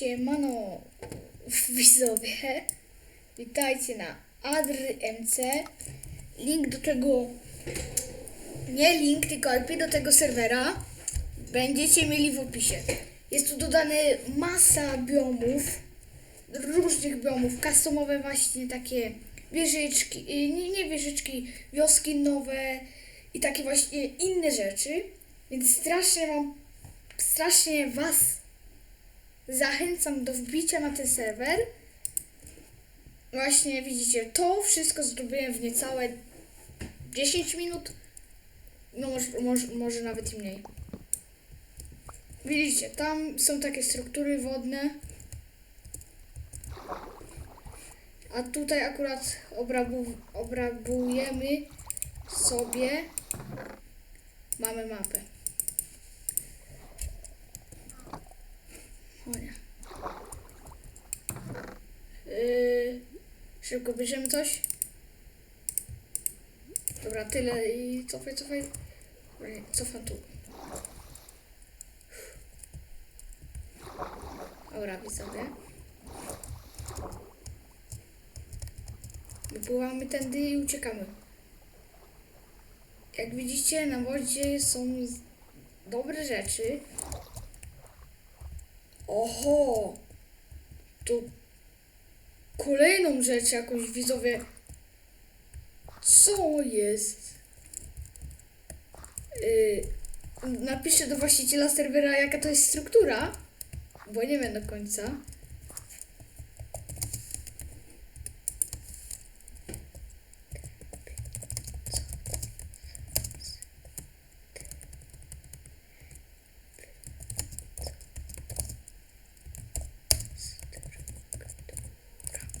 Siemano widzowie, witajcie na Adry MC. Link do tego, nie link, tylko IP do tego serwera będziecie mieli w opisie. Jest tu dodane masa biomów, różnych biomów, customowe właśnie takie wieżyczki, y, nie, nie wieżyczki, wioski nowe i takie właśnie inne rzeczy. Więc strasznie wam, strasznie was zachęcam do wbicia na ten serwer. Właśnie widzicie, to wszystko zrobiłem w niecałe 10 minut. No może, może, może nawet i mniej. Widzicie, tam są takie struktury wodne. A tutaj akurat obrabu, obrabujemy sobie. Mamy mapę. O nie. Yy, szybko bierzemy coś. Dobra, tyle i cofaj, cofaj. Dobra, Cofam tu. Dobra, widzowie. Wypływamy tędy i uciekamy. Jak widzicie, na wodzie są dobre rzeczy. Oho! Tu kolejną rzecz jakąś widzowie. Co jest? Yy, napiszę do właściciela serwera, jaka to jest struktura, bo nie wiem do końca.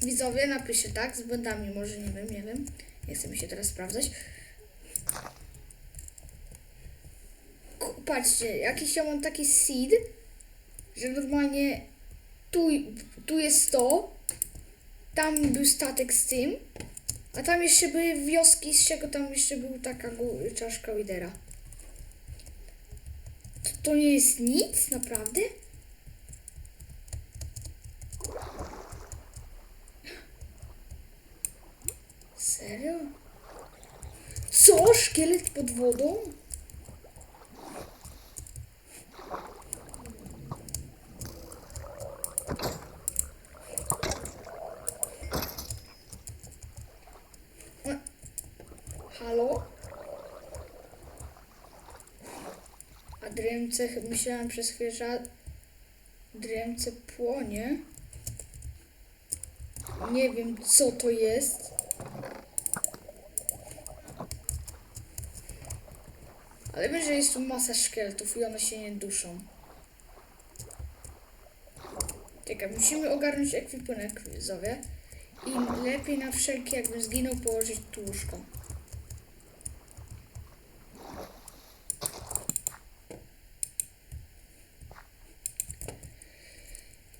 Widzowie, napiszę tak, z błędami, może nie wiem, nie wiem. Nie chcę mi się teraz sprawdzać. Patrzcie, jakiś ja mam taki seed, że normalnie tu, tu jest to, tam był statek z tym, a tam jeszcze były wioski, z czego tam jeszcze był taka czaszka lidera. To, to nie jest nic, naprawdę? Serio? Co? Szkielet pod wodą? Halo? A dremce, myślałam przez chwilę, że dremce płonie. Nie wiem, co to jest. Ale wiem, że jest tu masa szkieletów i one się nie duszą. Czekaj, musimy ogarnąć ekwipunek, widzowie. I lepiej na wszelki, jakbym zginął, położyć tu łóżko.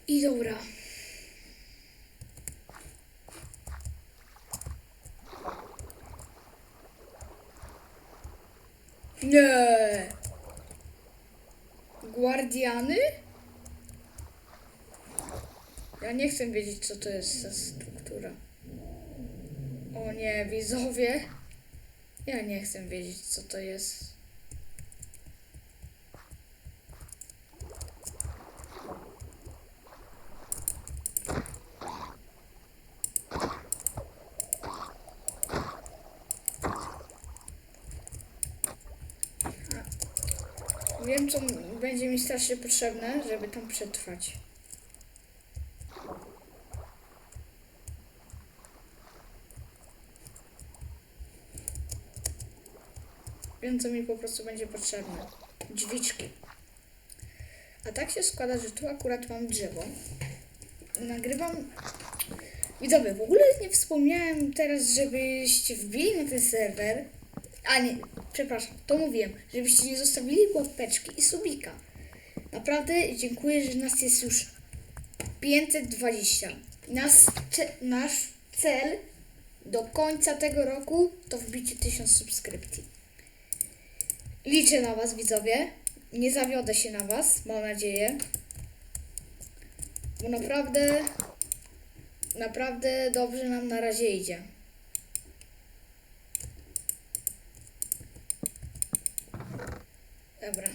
I dobra. Nie. Guardiany? Ja nie chcę wiedzieć, co to jest za struktura. O nie, widzowie. Ja nie chcę wiedzieć, co to jest. Wiem, co będzie mi strasznie potrzebne, żeby tam przetrwać. Wiem, co mi po prostu będzie potrzebne. Drzwiczki. A tak się składa, że tu akurat mam drzewo. Nagrywam... Widzowie, w ogóle nie wspomniałem teraz, żebyście wbili na ten serwer. A nie, przepraszam, to mówiłem, żebyście nie zostawili łapeczki i subika. Naprawdę dziękuję, że nas jest już 520. Nas, nasz cel do końca tego roku to wbicie 1000 subskrypcji. Liczę na Was, widzowie. Nie zawiodę się na Was, mam nadzieję. Bo naprawdę, naprawdę dobrze nam na razie idzie. Dobra.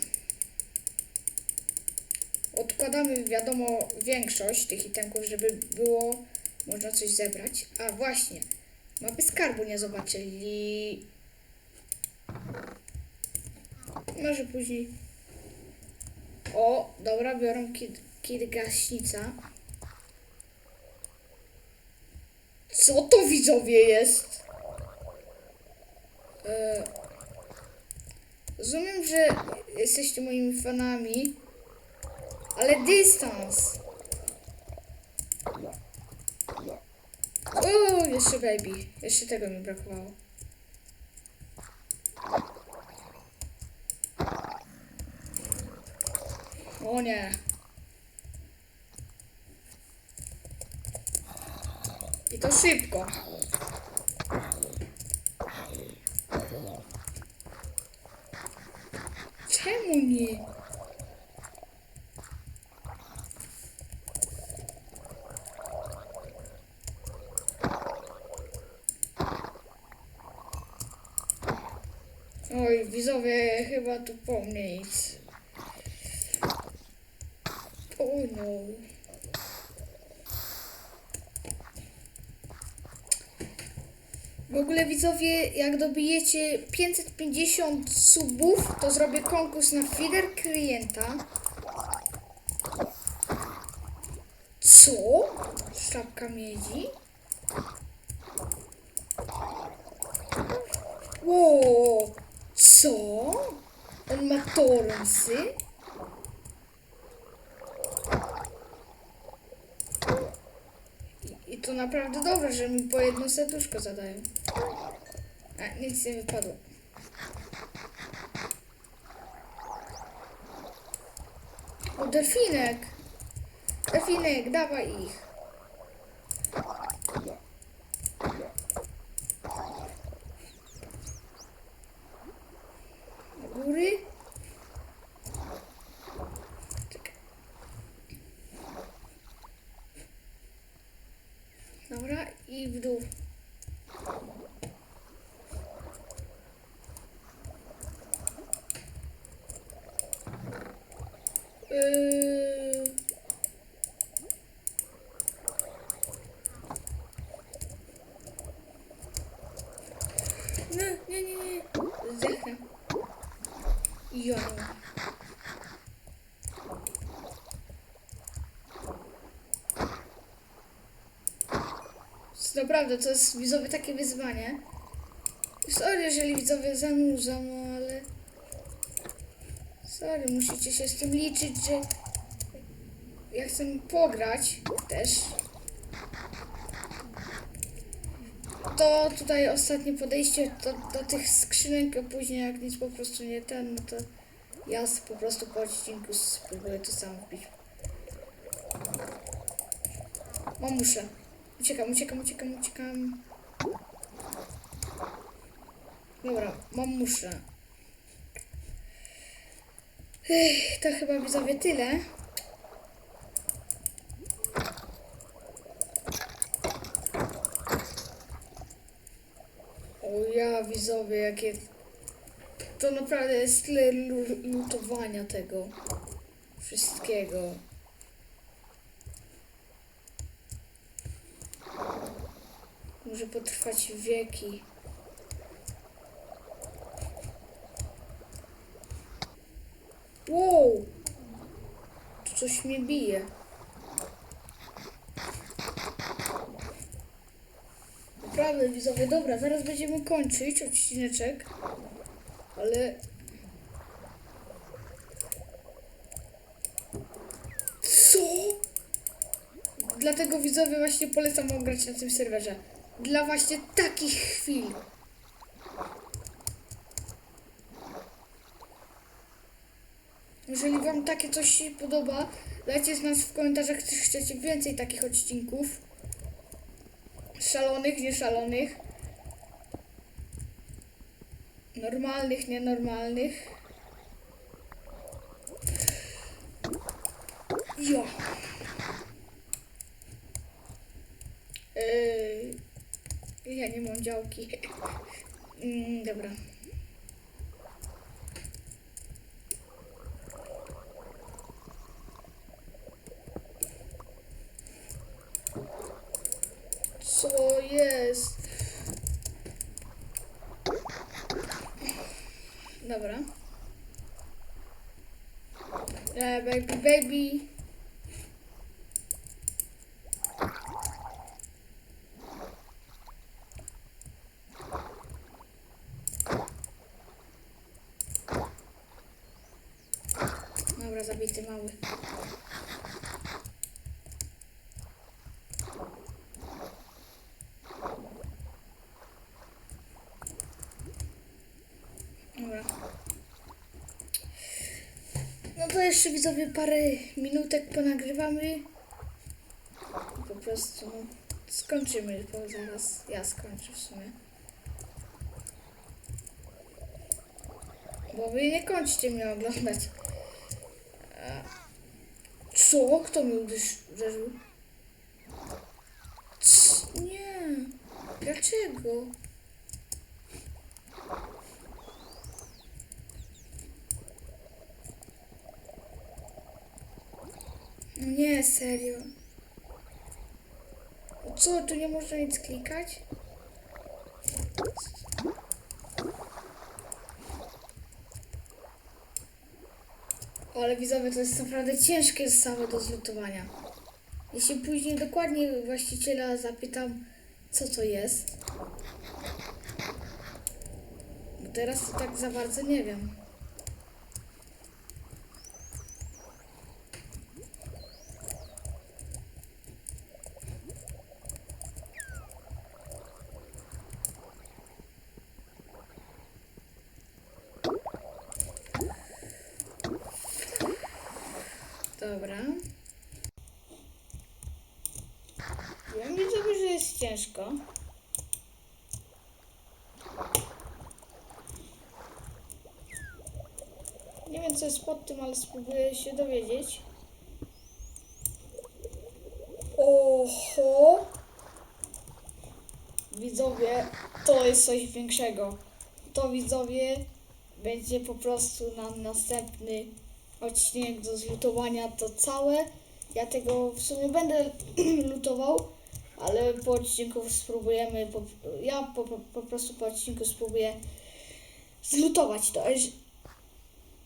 Odkładamy, wiadomo, większość tych itemków, żeby było można coś zebrać. A właśnie, mapy skarbu nie zobaczyli. Może później. O, dobra, biorą kid, kid gaśnica. Co to widzowie jest? E, rozumiem, że jesteście moimi fanami, ale dystans. O, jeszcze baby. Jeszcze tego mi brakowało. O nie. I to szybko. Czemu nie? Widzowie, chyba tu po mnie nic. O no. W ogóle widzowie, jak dobijecie 550 subów, to zrobię konkurs na feeder klienta. Co? Sztabka miedzi? Wow? I, I to naprawdę dobre, że mi po jedno serduszko zadają. A, nic nie wypadło. O, delfinek! Delfinek, dawaj ich. Do góry. Czekaj. Dobra, i w dół. Yy... Nie, nie, nie, nie. Zdechnę. Ja. Naprawdę, to jest widzowie takie wyzwanie. Sorry, jeżeli widzowie zanudzą, no ale... Sorry, musicie się z tym liczyć, że... Ja chcę pograć też. To tutaj ostatnie podejście do, do tych skrzynek, a później jak nic po prostu nie ten, no to ja po prostu po odcinku spróbuję to samo wbić. O, muszę. Uciekam, uciekam, uciekam, uciekam. Dobra, mam muszę. Ech, to chyba widzowie tyle. O ja widzowie, jakie... To naprawdę jest tyle lu- lutowania tego. Wszystkiego. Może potrwać wieki. Wow! Tu coś mnie bije. Naprawdę widzowie, dobra, zaraz będziemy kończyć odcineczek. Ale... Co? Dlatego widzowie właśnie polecam wam grać na tym serwerze. Dla właśnie takich chwil. Jeżeli wam takie coś się podoba, dajcie znać w komentarzach, czy chcecie więcej takich odcinków szalonych, nieszalonych, normalnych, nienormalnych. Jo. Yy, ja nie mam działki. Yy, dobra. Co jest? Dobra. E, baby, baby. Dobra, zabity mały. Dobra. No to jeszcze widzowie parę minutek ponagrywamy. Po prostu skończymy, bo zaraz ja skończę w sumie. Bo wy nie kończcie mnie oglądać. Co? Kto mi uderz- uderzył? Nie. Dlaczego? Nie, serio. Co, tu nie można nic klikać? Ale widzowie, to jest naprawdę ciężkie same do zlutowania. Jeśli później dokładnie właściciela zapytam, co to jest. Bo teraz to tak za bardzo nie wiem. Dobra. Widzowie, że jest ciężko. Nie wiem, co jest pod tym, ale spróbuję się dowiedzieć. Oho! Widzowie, to jest coś większego. To widzowie będzie po prostu na następny odcinek do zlutowania to całe. Ja tego w sumie będę lutował, ale po odcinku spróbujemy, po, ja po, po, prostu po odcinku spróbuję zlutować to.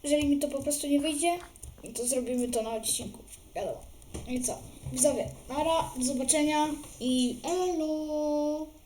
Jeżeli mi to po prostu nie wyjdzie, to zrobimy to na odcinku. Wiadomo. I co? Widzowie, nara, do zobaczenia i elo!